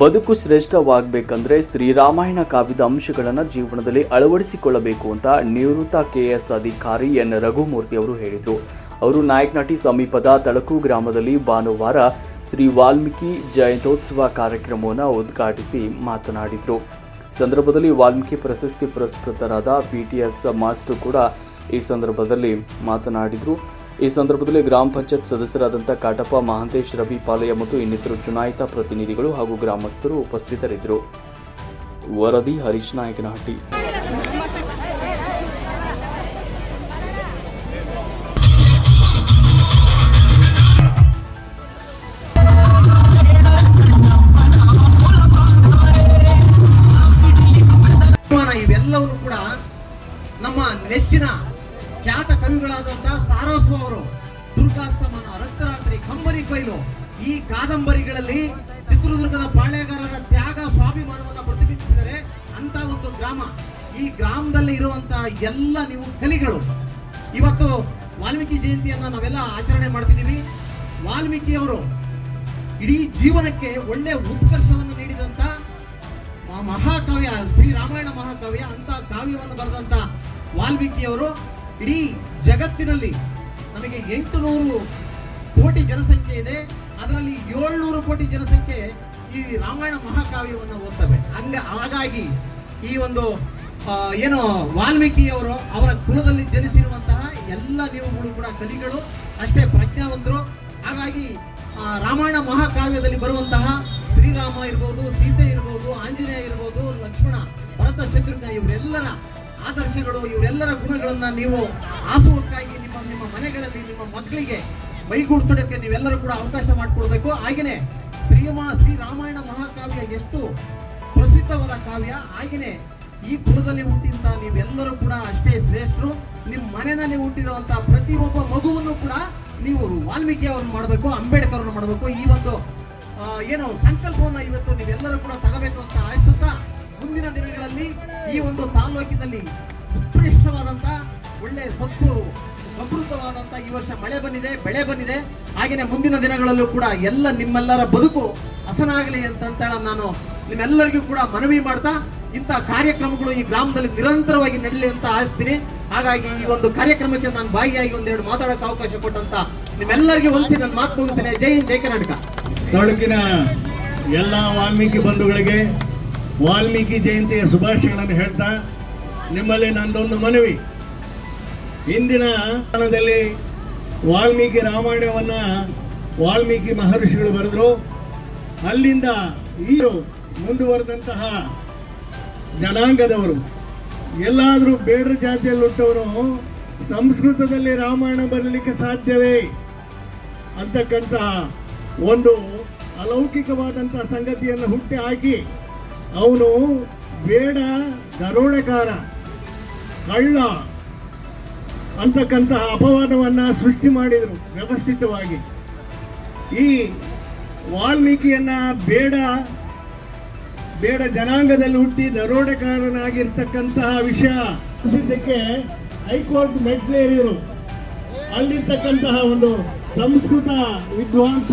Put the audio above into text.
ಬದುಕು ಶ್ರೇಷ್ಠವಾಗಬೇಕಂದ್ರೆ ಶ್ರೀರಾಮಾಯಣ ಕಾವ್ಯದ ಅಂಶಗಳನ್ನು ಜೀವನದಲ್ಲಿ ಅಳವಡಿಸಿಕೊಳ್ಳಬೇಕು ಅಂತ ನಿವೃತ್ತ ಕೆಎಸ್ ಅಧಿಕಾರಿ ಎನ್. ರಘುಮೂರ್ತಿ ಅವರು ಹೇಳಿದರು. ಅವರು ನಾಯಕನಟಿ ಸಮೀಪದ ತಳಕು ಗ್ರಾಮದಲ್ಲಿ ಭಾನುವಾರ ಶ್ರೀ ವಾಲ್ಮೀಕಿ ಜಯಂತ್ಯೋತ್ಸವ ಕಾರ್ಯಕ್ರಮವನ್ನು ಉದ್ಘಾಟಿಸಿ ಮಾತನಾಡಿದರು. ಸಂದರ್ಭದಲ್ಲಿ ವಾಲ್ಮೀಕಿ ಪ್ರಶಸ್ತಿ ಪುರಸ್ಕೃತರಾದ ಪಿಟಿಎಸ್ ಮಾಸ್ಟರ್ ಕೂಡ ಈ ಸಂದರ್ಭದಲ್ಲಿ ಮಾತನಾಡಿದರು. ಈ ಸಂದರ್ಭದಲ್ಲಿ ಗ್ರಾಮ ಪಂಚಾಯತ್ ಸದಸ್ಯರಾದಂಥ ಕಾಟಪ್ಪ, ಮಹಾಂತೇಶ್, ರವಿ ಪಾಲಯ್ಯ ಮತ್ತು ಇನ್ನಿತರು ಚುನಾಯಿತ ಪ್ರತಿನಿಧಿಗಳು ಹಾಗೂ ಗ್ರಾಮಸ್ಥರು ಉಪಸ್ಥಿತರಿದ್ದರು. ವರದಿ ಹರೀಶ್ ನಾಯಕನಹಟ್ಟಿ. ಇವೆಲ್ಲವನ್ನೂ ಕೂಡ ನಮ್ಮ ನೆಚ್ಚಿನ ಖ್ಯಾತ ಕವಿಗಳಾದಂತಹ ತಾರೋಸ್ವ ಅವರು, ದುರ್ಗಾಸ್ತಮನ ರಕ್ತರಾತ್ರಿ ಕಂಬನಿ ಕೊಯ್ಲು. ಈ ಕಾದಂಬರಿಗಳಲ್ಲಿ ಚಿತ್ರದುರ್ಗದ ಪಾಳ್ಯಗಾರರ ತ್ಯಾಗ, ಸ್ವಾಭಿಮಾನವನ್ನು ಪ್ರತಿಬಿಂಬಿಸಿದರೆ ಅಂತ ಒಂದು ಗ್ರಾಮ. ಈ ಗ್ರಾಮದಲ್ಲಿ ಇರುವಂತಹ ಎಲ್ಲ ನೀವು ಕಲಿಗಳು. ಇವತ್ತು ವಾಲ್ಮೀಕಿ ಜಯಂತಿಯನ್ನ ನಾವೆಲ್ಲ ಆಚರಣೆ ಮಾಡ್ತಿದ್ದೀವಿ. ವಾಲ್ಮೀಕಿ ಅವರು ಇಡೀ ಜೀವನಕ್ಕೆ ಒಳ್ಳೆ ಉತ್ಕರ್ಷವನ್ನು ನೀಡಿದಂತ ಮಹಾಕಾವ್ಯ, ಶ್ರೀ ರಾಮಾಯಣ ಮಹಾಕಾವ್ಯ ಅಂತ ಕಾವ್ಯವನ್ನು ಬರೆದಂತ ವಾಲ್ಮೀಕಿಯವರು ಇಡೀ ಜಗತ್ತಿನಲ್ಲಿ ನಮಗೆ ಎಂಟು ನೂರು ಕೋಟಿ ಜನಸಂಖ್ಯೆ ಇದೆ. ಅದರಲ್ಲಿ ಏಳ್ನೂರು ಕೋಟಿ ಜನಸಂಖ್ಯೆ ಈ ರಾಮಾಯಣ ಮಹಾಕಾವ್ಯವನ್ನು ಓದ್ತವೆ. ಹಂಗ ಹಾಗಾಗಿ ಈ ಒಂದು ಏನು ವಾಲ್ಮೀಕಿಯವರು ಅವರ ಕುಲದಲ್ಲಿ ಜನಿಸಿರುವಂತಹ ಎಲ್ಲ ನೀವುಗಳು ಕೂಡ ಕಲಿಗಳು ಅಷ್ಟೇ ಪ್ರಜ್ಞಾವಂತರು. ಹಾಗಾಗಿ ರಾಮಾಯಣ ಮಹಾಕಾವ್ಯದಲ್ಲಿ ಬರುವಂತಹ ಶ್ರೀರಾಮ ಇರ್ಬೋದು, ಸೀತೆ ಇರ್ಬೋದು, ಆಂಜನೇಯ ಇರ್ಬೋದು, ಲಕ್ಷ್ಮಣ, ಭರತ, ಶತ್ರುಘ್ನ ಇವರೆಲ್ಲರ ಆದರ್ಶಗಳು, ಇವರೆಲ್ಲರ ಗುಣಗಳನ್ನ ನೀವು ಆಸುವಕ್ಕಾಗಿ ನಿಮ್ಮ ನಿಮ್ಮ ಮನೆಗಳಲ್ಲಿ ನಿಮ್ಮ ಮಕ್ಕಳಿಗೆ ಮೈಗೂಡ್ಸೋದಕ್ಕೆ ನೀವೆಲ್ಲರೂ ಕೂಡ ಅವಕಾಶ ಮಾಡಿಕೊಡ್ಬೇಕು. ಹಾಗೆಯೇ ಶ್ರೀಮ, ಶ್ರೀ ರಾಮಾಯಣ ಮಹಾಕಾವ್ಯ ಎಷ್ಟು ಪ್ರಸಿದ್ಧವಾದ ಕಾವ್ಯ. ಹಾಗೆಯೇ ಈ ಕುಲದಲ್ಲಿ ಹುಟ್ಟಿದಂತ ನೀವೆಲ್ಲರೂ ಕೂಡ ಅಷ್ಟೇ ಶ್ರೇಷ್ಠರು. ನಿಮ್ಮ ಮನೆಯಲ್ಲಿ ಹುಟ್ಟಿರುವಂತಹ ಪ್ರತಿಯೊಬ್ಬ ಮಗುವನ್ನು ಕೂಡ ನೀವು ವಾಲ್ಮೀಕಿ ಅವ್ರನ್ನ ಮಾಡಬೇಕು ಅಂಬೇಡ್ಕರ್ ಮಾಡಬೇಕು. ಈ ಒಂದು ಏನೋ ಸಂಕಲ್ಪವನ್ನ ಇವತ್ತು ನೀವೆಲ್ಲರೂ ಕೂಡ ತಗೋಬೇಕು ಅಂತ ಆಶಿಸುತ್ತಾ ಮುಂದಿನ ದಿನಗಳಲ್ಲಿ ಈ ಒಂದು ತಾಲೂಕಿನಲ್ಲಿ ಉತ್ಕೃಷ್ಟವಾದಂತ ಒಳ್ಳೆ ಸತ್ತು ಸಮೃದ್ಧವಾದಂತ ಈ ವರ್ಷ ಮಳೆ ಬಂದಿದೆ, ಬೆಳೆ ಬಂದಿದೆ. ಹಾಗೆಯೇ ಮುಂದಿನ ದಿನಗಳಲ್ಲೂ ಕೂಡ ಎಲ್ಲ ನಿಮ್ಮೆಲ್ಲರ ಬದುಕು ಹಸನಾಗಲಿ ಅಂತ ನಾನು ನಿಮ್ಮೆಲ್ಲರಿಗೂ ಕೂಡ ಮನವಿ ಮಾಡ್ತಾ ಇಂಥ ಕಾರ್ಯಕ್ರಮಗಳು ಈ ಗ್ರಾಮದಲ್ಲಿ ನಿರಂತರವಾಗಿ ನಡೀಲಿ ಅಂತ ಆಯಿಸ್ತೀನಿ ಹಾಗಾಗಿ ಈ ಒಂದು ಕಾರ್ಯಕ್ರಮಕ್ಕೆ ನಾನು ಭಾಗಿಯಾಗಿ ಒಂದೆರಡು ಮಾತಾಡೋಕೆ ಅವಕಾಶ ಕೊಟ್ಟಂತ ನಿಮ್ಮೆಲ್ಲರಿಗೂ ಹೊಲಿಸಿ ನನ್ನ ಮಾತು ಮುಗಿಸ್ತೇನೆ. ಜೈ ಹಿಂದ್, ಜೈ ಕರ್ನಾಟಕ. ತಾಲೂಕಿನ ಎಲ್ಲ ವಾಲ್ಮೀಕಿ ಬಂಧುಗಳಿಗೆ ವಾಲ್ಮೀಕಿ ಜಯಂತಿಯ ಶುಭಾಶಯಗಳನ್ನು ಹೇಳ್ತಾ ನಿಮ್ಮಲ್ಲಿ ನಂದೊಂದು ಮನವಿ. ಇಂದಿನ ಕಾಲದಲ್ಲಿ ವಾಲ್ಮೀಕಿ ರಾಮಾಯಣವನ್ನು ವಾಲ್ಮೀಕಿ ಮಹರ್ಷಿಗಳು ಬರೆದ್ರು. ಅಲ್ಲಿಂದ ಈರು ಮುಂದುವರೆದಂತಹ ಜನಾಂಗದವರು, ಎಲ್ಲಾದರೂ ಬೇಡ್ರ ಜಾತಿಯಲ್ಲಿ ಹುಟ್ಟವರು ಸಂಸ್ಕೃತದಲ್ಲಿ ರಾಮಾಯಣ ಬರಲಿಕ್ಕೆ ಸಾಧ್ಯವೇ? ಅಂತಕ್ಕಂತಹ ಒಂದು ಅಲೌಕಿಕವಾದಂತಹ ಸಂಗತಿಯನ್ನು ಹುಟ್ಟಿ ಹಾಕಿ ಅವನು ಬೇಡ ದರೋಡೆಕಾರ ಕಳ್ಳ ಅಂತಕ್ಕಂತಹ ಅಪವಾದವನ್ನು ಸೃಷ್ಟಿ ಮಾಡಿದರು ವ್ಯವಸ್ಥಿತವಾಗಿ. ಈ ವಾಲ್ಮೀಕಿಯನ್ನ ಬೇಡ ಬೇಡ ಜನಾಂಗದಲ್ಲಿ ಹುಟ್ಟಿ ದರೋಡೆಕಾರನಾಗಿರ್ತಕ್ಕಂತಹ ವಿಷಯ ಸಿದ್ಧಕ್ಕೆ ಹೈಕೋರ್ಟ್ ಮೆಟ್ಲೇರಿರು ಅಲ್ಲಿರ್ತಕ್ಕಂತಹ ಒಂದು ಸಂಸ್ಕೃತ ವಿದ್ವಾಂಸ